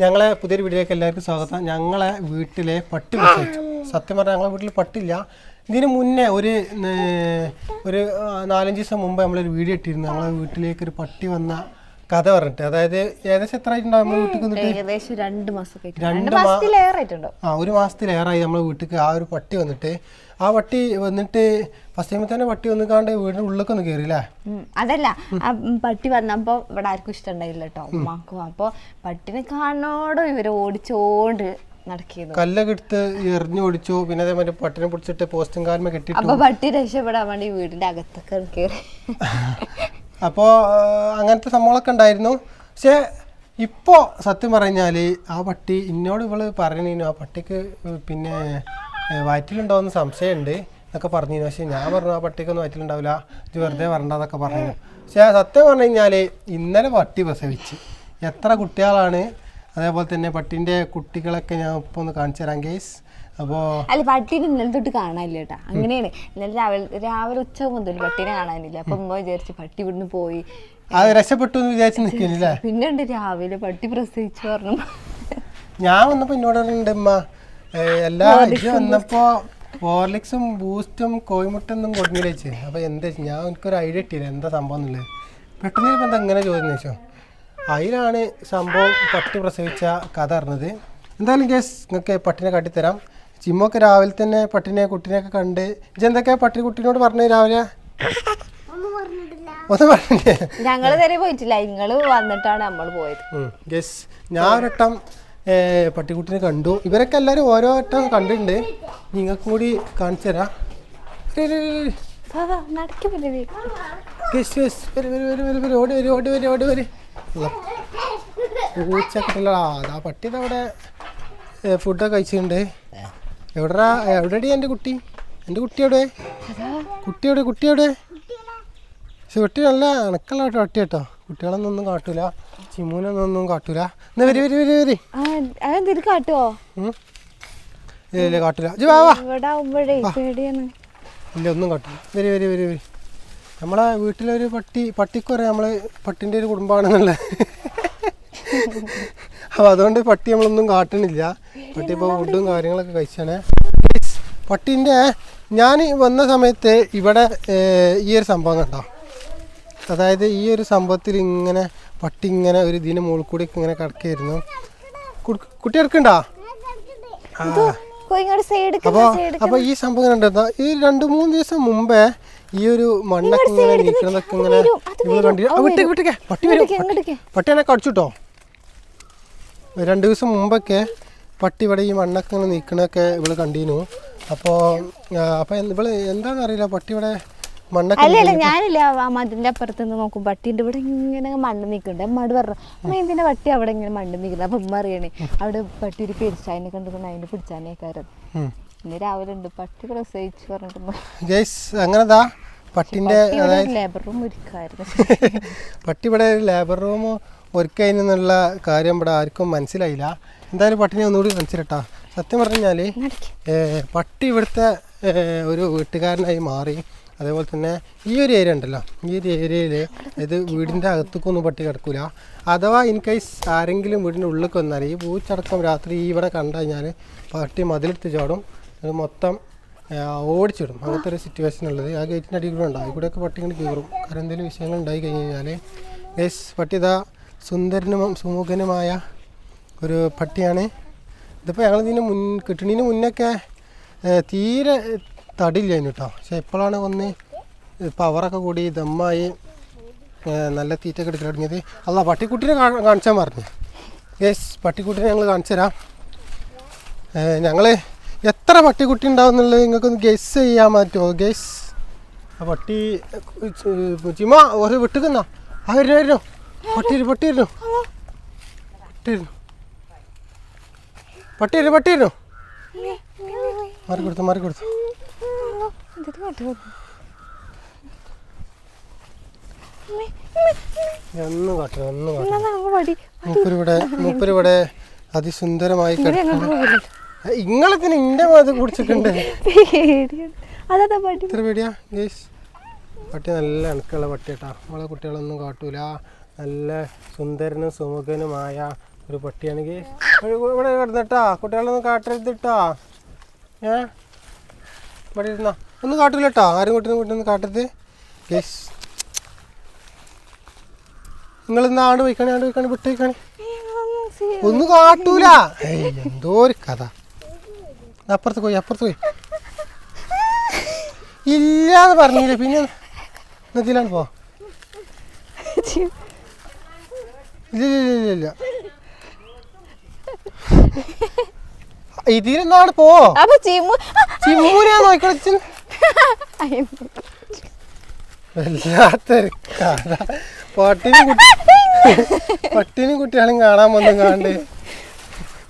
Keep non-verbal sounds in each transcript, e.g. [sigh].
ഞങ്ങളെ പുതിയൊരു വീഡിയോയിലേക്ക് എല്ലാവർക്കും സ്വാഗതം. ഞങ്ങളെ വീട്ടിലെ പട്ടി പ്രസവിച്ചു സത്യം പറഞ്ഞാൽ ഞങ്ങളെ വീട്ടിൽ പട്ടില്ല ഇതിന് മുന്നേ ഒരു ഒരു നാലഞ്ച് ദിവസം മുമ്പ് നമ്മളൊരു വീഡിയോ ഇട്ടിരുന്നു. ഞങ്ങളെ വീട്ടിലേക്ക് ഒരു പട്ടി വന്ന കഥ പറഞ്ഞിട്ട്. അതായത് ഏകദേശം എത്ര ആയിട്ടുണ്ടാവും നമ്മളെ വീട്ടിൽ ഏകദേശം രണ്ട്. രണ്ട് ആ ഒരു മാസത്തിലേറായി നമ്മളെ വീട്ടിൽ ആ ഒരു പട്ടി വന്നിട്ട്. ആ വട്ടി വന്നിട്ട് ഫസ്റ്റ് ടൈമിൽ തന്നെ പട്ടി വന്നിക്കാണ്ട് വീടിന്റെ ഉള്ളിലൊക്കെ ഒന്ന് കയറി അല്ലേ അതല്ല. ആ പട്ടി വന്നപ്പോ ഇവിടെ ആർക്കും ഇഷ്ടമുണ്ടായില്ല കേട്ടോ ഉമ്മാക്കും. അപ്പൊ പട്ടിനെ കാണോടും ഇവർ ഓടിച്ചോണ്ട് കല്ലൊക്കെ എടുത്ത് എറിഞ്ഞു ഓടിച്ചു. പിന്നെ അതേമാതിരി പട്ടിനെ പിടിച്ചിട്ട് പോസ്റ്റും കെട്ടിട്ടു അപ്പൊ പട്ടി രക്ഷപ്പെടാൻ വേണ്ടി വീടിന്റെ അകത്തൊക്കെ കയറി [laughs] അപ്പോൾ അങ്ങനത്തെ സംഭവങ്ങളൊക്കെ ഉണ്ടായിരുന്നു. പക്ഷേ ഇപ്പോൾ സത്യം പറഞ്ഞാൽ ആ പട്ടി എന്നോട് ഇവൾ പറഞ്ഞിരുന്നു ആ പട്ടിക്ക് പിന്നെ വയറ്റിലുണ്ടോ എന്ന് സംശയമുണ്ട് എന്നൊക്കെ പറഞ്ഞിരുന്നു. പക്ഷേ ഞാൻ പറഞ്ഞു ആ പട്ടിക്കൊന്നും വയറ്റിലുണ്ടാവില്ല. ഇത് വെറുതെ വരണ്ടെന്നൊക്കെ പറഞ്ഞു. പക്ഷേ സത്യം പറഞ്ഞു കഴിഞ്ഞാൽ ഇന്നലെ പട്ടി പ്രസവിച്ച്. എത്ര കുട്ടികളാണ്. അതേപോലെ തന്നെ പട്ടീന്റെ കുട്ടികളൊക്കെ ഞാൻ ഇപ്പോൾ ഒന്ന് കാണിച്ചു തരാം കേസ് അപ്പോൾ അല്ല പട്ടീനെ ഇന്നലെ തൊട്ട് കാണാനില്ല കേട്ടാ. അങ്ങനെയാണ്. ഇന്നലെ രാവിലെ രാവിലെ ഉച്ച മുതൽ പട്ടീനെ കാണാനില്ല. അപ്പൊ ഉമ്മ വിചാരിച്ച് പട്ടി ഇവിടുന്ന് പോയി. അത് രക്ഷപ്പെട്ടു എന്ന് വിചാരിച്ച് നിൽക്കുന്നില്ലേ? പിന്നെ ഉണ്ട് രാവിലെ പട്ടി പ്രസവിച്ചു പറഞ്ഞു. ഞാൻ വന്നപ്പോ എന്നോട് ഉമ്മ എല്ലാ ഇത് വന്നപ്പോ ഹോർലിക്സും ബൂസ്റ്റും കോഴിമുട്ടൊന്നും കൊടുങ്ങില്ല വെച്ച് അപ്പൊ എന്താ ഞാൻ എനിക്കൊരു ഐഡിയ കിട്ടിയില്ല. എന്താ സംഭവം എന്നുള്ളത് പെട്ടെന്ന് ഇപ്പം എന്താ എങ്ങനെ ചോദിച്ചു? വെച്ചോ അതിലാണ് സംഭവം പട്ടി പ്രസവിച്ച കഥ അറിഞ്ഞത്. എന്തായാലും കേസ് നിങ്ങൾക്ക് പട്ടിനെ കാട്ടിത്തരാം. ചിമ്മൊക്കെ രാവിലെ തന്നെ പട്ടിനെ കുട്ടിനെയൊക്കെ കണ്ട്. ഇജെന്തൊക്കെ പട്ടി കുട്ടിനോട് പറഞ്ഞു രാവിലെ? ഒന്നും പറഞ്ഞില്ലേ ഞങ്ങൾ നേരെ പോയിട്ടില്ല. നിങ്ങൾ വന്നിട്ടാണ് നമ്മൾ പോയത്. ഗസ് ഞാൻ ഒരട്ടം പട്ടിക്കുട്ടിനെ കണ്ടു. ഇവരൊക്കെ എല്ലാവരും ഓരോ വട്ടം കണ്ടിട്ടുണ്ട്. നിങ്ങൾക്കും കൂടി കാണിച്ചു തരാം. വരി വരി വരി വരി. വരി ഓടി വരും ഓടി വരും ഓടി വരും. പൂച്ചക്കിട്ടില്ലടാ ആ പട്ടി അവിടെ ഫുഡൊക്കെ കഴിച്ചിട്ടുണ്ട്. എവിടെടാ എവിടെടി എന്റെ കുട്ടി? എന്റെ കുട്ടി എവിടെ? കുട്ടി എവിടെ? കുട്ടി എവിടെ? പക്ഷെ കുട്ടി നല്ല കേട്ടോ പട്ടി കേട്ടോ കുട്ടികളൊന്നും കാട്ടൂല. ചിമ്മൂനൊന്നും ഒന്നും കാട്ടൂല. എന്നാ വരി വരി വരി വരി. കാട്ടുവോ ഉം. ഇല്ല കാട്ടൂല. പേടിയാണ്. ഇല്ല ഒന്നും കാട്ടില്ല വരി വരി വരി വരി. നമ്മളെ വീട്ടിലൊരു പട്ടി പട്ടിക്കുറേ നമ്മൾ പട്ടിന്റെ ഒരു കുടുംബമാണെന്നുള്ളത് [laughs] അപ്പോൾ അതുകൊണ്ട് പട്ടി നമ്മളൊന്നും കാട്ടണില്ല. പട്ടി ഇപ്പോൾ ഫുഡും കാര്യങ്ങളൊക്കെ കഴിച്ചാണ്. പട്ടീന്റെ ഞാൻ വന്ന സമയത്ത് ഇവിടെ ഈ ഒരു സംഭവം കണ്ടോ? അതായത് ഈ ഒരു സംഭവത്തിൽ ഇങ്ങനെ പട്ടി ഇങ്ങനെ ഒരു ഇതിന് മുകളിൽ കൂടി ഇങ്ങനെ കിടക്കായിരുന്നു. കുട്ടികൾക്കുണ്ടോ? കുട്ടി എടുക്കണ്ടോ അപ്പോൾ അപ്പോൾ ഈ സംഭവം കണ്ടെത്താ ഈ രണ്ട് മൂന്ന് ദിവസം മുമ്പേ ഈ ഒരു മണ്ണൊക്കെ ഇങ്ങനെ നീക്കണതൊക്കെ ഇങ്ങനെ വിട്ടേ വിട്ടേ വിട്ടേക്ക്. പട്ടി വരും. പട്ടി എന്നെ കടിച്ചുട്ടോ. രണ്ട് ദിവസം മുമ്പൊക്കെ പട്ടി ഇവിടെ ഈ മണ്ണൊക്കെ ഇങ്ങനെ നീക്കണൊക്കെ ഇവൾ കണ്ടീനു. അപ്പോൾ അപ്പോൾ ഇവൾ എന്താണെന്നറിയില്ല പട്ടി ഇവിടെ മണ്ണൊക്കെ അല്ല അല്ല ഞാനില്ല മതിലിന്റെ അപ്പുറത്ത് നിന്ന് നോക്കും. പട്ടിന്റെ ഇവിടെ ഇങ്ങനെ മണ്ണ് നിൽക്കുന്നുണ്ട് അമ്മയോട് പറഞ്ഞു അമ്മ എന്തിനാ പട്ടി അവിടെ ഇങ്ങനെ മണ്ണ് നിൽക്കുന്നത് അപ്പൊ ഉമ്മ അറിയണേ അവിടെ പട്ടി ഒരു പെരിച്ചായനെ കണ്ടുകൊണ്ട് അതിനെ പിടിച്ചാനേക്കാരൻ. ഇന്ന് രാവിലെ ഉണ്ട്. പട്ടി പ്രസവിച്ചു പറഞ്ഞിട്ട് അങ്ങനെതാ. പട്ടിന്റെ ലേബർ റൂം ഒരുക്കായിരുന്നു. പട്ടി ഇവിടെ ലേബർ റൂം ഒരുക്കതിനുള്ള കാര്യം ഇവിടെ ആർക്കും മനസ്സിലായില്ല. എന്തായാലും പട്ടിനെ ഒന്നുകൂടി കാണിച്ചിട്ടാ സത്യം പറഞ്ഞാൽ പട്ടി ഇവിടുത്തെ ഒരു വീട്ടുകാരനായി മാറി. അതേപോലെ തന്നെ ഈ ഒരു ഏരിയ ഉണ്ടല്ലോ. ഈ ഒരു ഏരിയയിൽ ഇത് വീടിന്റെ അകത്തേക്കൊന്നും പട്ടി കിടക്കൂല. അഥവാ ഇൻ കേസ് ആരെങ്കിലും വീടിന്റെ ഉള്ളിലേക്ക് വന്നാൽ ഈ പൂച്ചടക്കം രാത്രി ഈ ഇവിടെ കണ്ടു കഴിഞ്ഞാൽ പട്ടി മതിലെടുത്ത് ചാടും. അത് മൊത്തം ഓടിച്ചിടും. അങ്ങനത്തെ ഒരു സിറ്റുവേഷൻ ഉള്ളത്. ആ ഗേറ്റിന്റെ അടി കൂടെ ഉണ്ടാവും ഇവിടെയൊക്കെ പട്ടി ഇങ്ങനെ കീറും കാരണം എന്തെങ്കിലും വിഷയങ്ങൾ ഉണ്ടായി കഴിഞ്ഞ് കഴിഞ്ഞാൽ ഗേസ് പട്ടി ഇതാ സുന്ദരനും സുമുഖനുമായ ഒരു പട്ടിയാണ്. ഇതിപ്പോൾ ഞങ്ങൾ ഇതിന് മുൻ കിട്ടണതിന് മുന്നൊക്കെ തീരെ തടില്ല അതിന് കേട്ടോ പക്ഷെ ഇപ്പോഴാണ് ഒന്ന് പവറൊക്കെ കൂടി ദമ്മായി നല്ല തീറ്റൊക്കെ എടുക്കാൻ തുടങ്ങിയത്. അല്ല പട്ടിക്കുട്ടിനെ കാണിച്ചാൽ പറഞ്ഞു യെസ് പട്ടിക്കുട്ടിനെ ഞങ്ങൾ കാണിച്ചു തരാം. ഞങ്ങൾ എത്ര പട്ടിക്കുട്ടി ഉണ്ടാവും എന്നുള്ളത് നിങ്ങൾക്കൊന്ന് ഗെസ് ചെയ്യാൻ പറ്റുമോ? ഗെസ് ആ പട്ടി ചിമ ഒരു വിട്ടുക്കുന്ന. ആ വരുന്നു വരുന്നു പട്ടി പട്ടി വരുന്നു പട്ടി വരുന്നു പട്ടി വരുന്നു മാറി കൊടുത്തു മാറി കൊടുത്തു മൂപ്പരിവിടെ മൂപ്പരിവിടെ അതിസുന്ദരമായി കിടക്കുന്നു. ഇങ്ങളത്തിന് ഇന്റെ അത് കുടിച്ചിട്ടുണ്ട് ഇത്ര പേടിയാ? ഗേസ് പട്ടി നല്ല ഇണക്കുള്ള പട്ടി കേട്ടാ നമ്മളെ കുട്ടികളൊന്നും കാട്ടൂല. നല്ല സുന്ദരനും സുമുഖനുമായ ഒരു പട്ടിയാണെങ്കിൽ ഇവിടെ കിടന്നിട്ടാ. കുട്ടികളൊന്നും കാട്ടരുതിട്ടാ ഏ? ഇവിടെ ഇരുന്നാ. ഒന്നും കാട്ടില്ല കേട്ടോ ആരും കുട്ടീനെ കുട്ടിയൊന്നും കാട്ടരുത്. യെസ്. നിങ്ങൾ ഇന്ന് ആണ്ട് വയ്ക്കണേ ആണ്ട് വയ്ക്കണേ വിട്ട് വയ്ക്കണേ ഒന്നും കാട്ടൂല. എന്തോ ഒരു കഥ. അപ്പുറത്ത് പോയി അപ്പുറത്ത് പോയി. ഇല്ലാന്ന് പറഞ്ഞില്ലേ. പിന്നെ ഇതിലാണ് പോ. ഇല്ല ഇല്ല ഇല്ല ഇല്ല. ഇതിലെന്നാണ് പോ? അപ്പൊ ചിമ്മു ചിമ്മൂനാ നോക്കിക്കളിച്ചു വല്ലാത്തൊരു കഥ. പട്ടിനും കുട്ടി പട്ടിനും കുട്ടികളും കാണാൻ വന്നും കാണ്ട്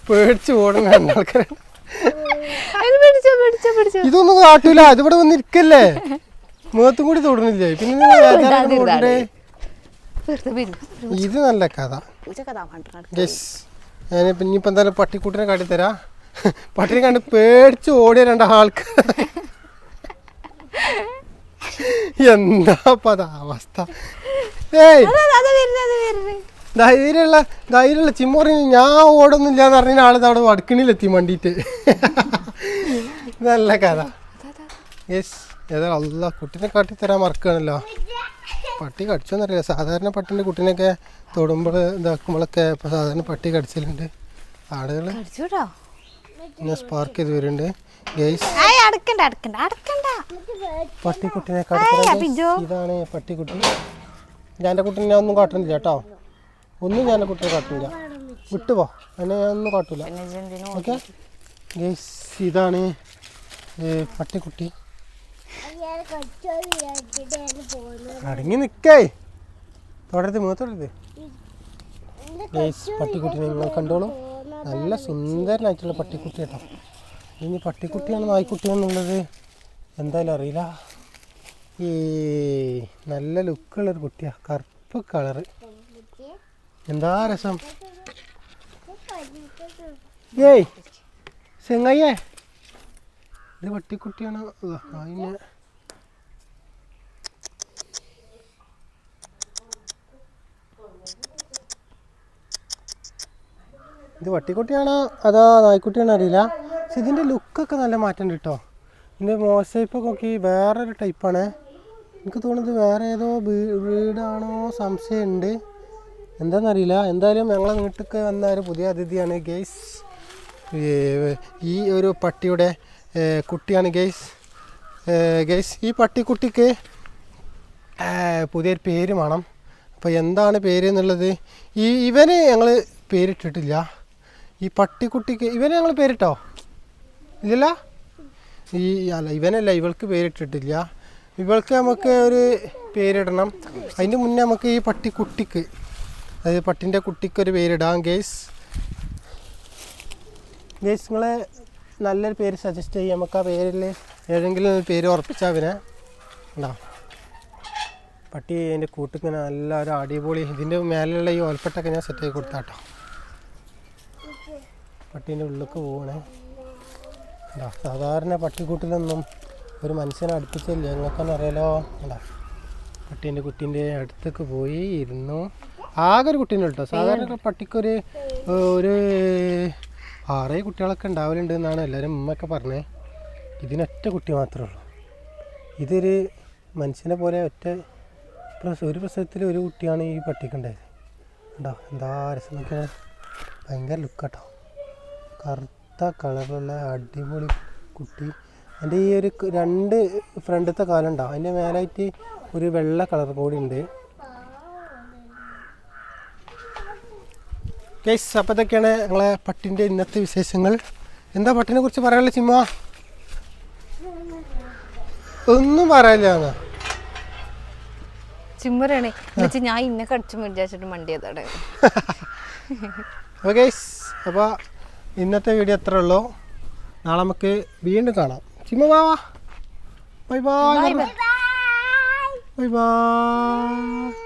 പേടിച്ച് ആൾക്കാർ ഇവിടെ വന്ന് ഇരിക്കല്ലേ ഇതൊന്നും കാട്ടൂല ഇതിവിടെ വന്നിരിക്കല്ലേ മുഖത്തും കൂടി തൊടുന്നില്ലേ? പിന്നെ ഇത് നല്ല കഥ. ഞാനിപ്പോൾ ഇനിയിപ്പോൾ എന്തായാലും പട്ടിക്കുട്ടിനെ കാട്ടിത്തരാം. പട്ടിനെ കണ്ട് പേടിച്ച് ഓടിയ രണ്ട് ആൾക്ക് എന്താ അത് അവസ്ഥ? ഏയ്. ധൈര്യമുള്ള ധൈര്യമുള്ള ചിമ്മോറി ഞാൻ ഓടുന്നില്ല എന്ന് പറഞ്ഞ ആൾ അവിടെ വടക്കിണിയിലെത്തി വണ്ടിയിട്ട് നല്ല കഥ. യെസ്. ഏതാ അല്ല കുട്ടീനെ കാട്ടിത്തരാൻ മറക്കുകയാണല്ലോ പട്ടി കടിച്ചോന്നറിയില്ല. സാധാരണ പട്ടിന്റെ കുട്ടീനെയൊക്കെ തൊടുമ്പോൾ ഇതാക്കുമ്പോഴൊക്കെ ഇപ്പോൾ സാധാരണ പട്ടി കടിച്ചിട്ടുണ്ട് ആളുകൾ കടിച്ചോട്ടോ പിന്നെ സ്പാർക്ക് ചെയ്ത് വരുന്നുണ്ട് ഗെയ്സ് പട്ടിക്കുട്ടിനെ. ഇതാണ് പട്ടിക്കുട്ടി ഞാൻ കുട്ടീനെ ഞാൻ ഒന്നും കാട്ടുന്നില്ല കേട്ടോ. ഒന്നും ഞാൻ കുട്ടിനെ കുട്ടീനെ കാട്ടുന്നില്ല വിട്ടുപോ അതിനെ ഞാൻ ഒന്നും കാട്ടൂല. പിന്നെ ഓക്കെ ഗെയ്സ് ഇതാണ് പട്ടിക്കുട്ടി. അടങ്ങി നിൽക്കേ തുടരുത് മുഖ തുടരുത് ഗെയ്സ് പട്ടിക്കുട്ടിനെ നിങ്ങൾ കണ്ടോളൂ. നല്ല സുന്ദരനായിട്ടുള്ള പട്ടിക്കുട്ടി കേട്ടോ ഇനി പട്ടിക്കുട്ടിയാണ് നായ്ക്കുട്ടിയാണെന്നുള്ളത് എന്തായാലും അറിയില്ല. ഈ നല്ല ലുക്കുള്ളൊരു കുട്ടിയാ. കറുപ്പ് കളറ്. എന്താ രസം? ഏയ് ചെങ്ങയ്യേ. ഇത് പട്ടിക്കുട്ടിയാണ് അതിന് ഇത് പട്ടിക്കുട്ടിയാണോ അതോ നായ്ക്കുട്ടിയാണോ അറിയില്ല. പക്ഷെ ഇതിന്റെ ലുക്കൊക്കെ നല്ല മാറ്റം കിട്ടോ. ഇതിന്റെ മോശയിപ്പൊക്കെ നോക്കി വേറൊരു ടൈപ്പാണ്. എനിക്ക് തോന്നുന്നത് വേറെ ഏതോ വീടാണോ സംശയമുണ്ട്. എന്താണെന്നറിയില്ല എന്തായാലും ഞങ്ങളെ വീട്ടിലേക്ക് വന്ന ഒരു പുതിയ അതിഥിയാണ് ഗെയ്സ് ഈ ഒരു പട്ടിയുടെ കുട്ടിയാണ് ഗെയ്സ് ഗെയ്സ് ഈ പട്ടിക്കുട്ടിക്ക് ആ, പുതിയൊരു പേര് വേണം. അപ്പോൾ എന്താണ് പേര് എന്നുള്ളത്? ഈ ഇവന് ഞങ്ങൾ പേരിട്ടിട്ടില്ല. ഈ പട്ടിക്കുട്ടിക്ക് ഇവന് ഞങ്ങൾ പേരിട്ടോ? ഇല്ലല്ല? ഈ അല്ല ഇവനല്ല ഇവൾക്ക് പേരിട്ടിട്ടില്ല. ഇവൾക്ക് നമുക്ക് ഒരു പേരിടണം. അതിന്റെ മുന്നേ നമുക്ക് ഈ പട്ടിക്കുട്ടിക്ക് അതായത് പട്ടിന്റെ കുട്ടിക്കൊരു പേരിടാം ഗേസ്. ഗേസ് നിങ്ങളെ നല്ലൊരു പേര് സജസ്റ്റ് ചെയ്യാം. നമുക്ക് ആ പേരിൽ ഏതെങ്കിലും പേര് ഉറപ്പിച്ചാൽ അവനെ ഉണ്ടാവും പട്ടി അതിന്റെ കൂട്ടിങ്ങനെ നല്ല ഒരു അടിപൊളി ഇതിന്റെ മേലെയുള്ള ഈ ഓൽപ്പെട്ടൊക്കെ ഞാൻ സെറ്റ് ആക്കി കൊടുത്താട്ടോ പട്ടീന്റെ ഉള്ളിലേക്ക് പോകണേ ഉണ്ടോ? സാധാരണ പട്ടിക്കൂട്ടിലൊന്നും ഒരു മനുഷ്യനെ അടുപ്പിച്ചില്ല? നിങ്ങൾക്കൊന്നും അറിയാലോ. ഉണ്ടോ? പട്ടീന്റെ കുട്ടീന്റെ അടുത്തേക്ക് പോയി ഇരുന്നു. ആകെ ഒരു കുട്ടീനെ കേട്ടോ സാധാരണ പട്ടിക്കൊരു ഒരു ആറേ കുട്ടികളൊക്കെ ഉണ്ടാവലുണ്ട് എന്നാണ് എല്ലാവരും ഉമ്മയൊക്കെ പറഞ്ഞത് ഇതിനൊറ്റ കുട്ടി മാത്രമേ ഉള്ളൂ. ഇതൊരു മനുഷ്യനെ പോലെ ഒറ്റ പ്രസവ ഒരു പ്രസവത്തിൽ ഒരു കുട്ടിയാണ് ഈ പട്ടിക്കുണ്ടായത്. ഉണ്ടോ എന്താ രസം നോക്കിയാൽ ഭയങ്കര ലുക്കാട്ടോ കറുത്ത കളറുള്ള അടിപൊളി കുട്ടി. അതിന്റെ ഈ ഒരു രണ്ട് ഫ്രണ്ടത്തെ കാലുണ്ടാവും. അതിന്റെ മേലായിട്ട് ഒരു വെള്ള കളർ കൂടി ഉണ്ട്. കേസ് അപ്പോൾ ഇതൊക്കെയാണ് ഞങ്ങളെ പട്ടിന്റെ ഇന്നത്തെ വിശേഷങ്ങൾ. എന്താ പട്ടിനെ കുറിച്ച് പറയാനുള്ള ചിമ്മ? ഒന്നും പറയാനില്ല ചിമ്മറാണ് ഞാൻ ഇന്നെ കടിച്ചു വിചാരിച്ചിട്ട് മണ്ടിയതാണ്. ഗൈസ് അപ്പോൾ ഇന്നത്തെ വീഡിയോ എത്ര ഉള്ളൂ. നാളെ നമുക്ക് വീണ്ടും കാണാം. ചിമ്മ വാ ബൈ ബൈ ബൈ ബൈ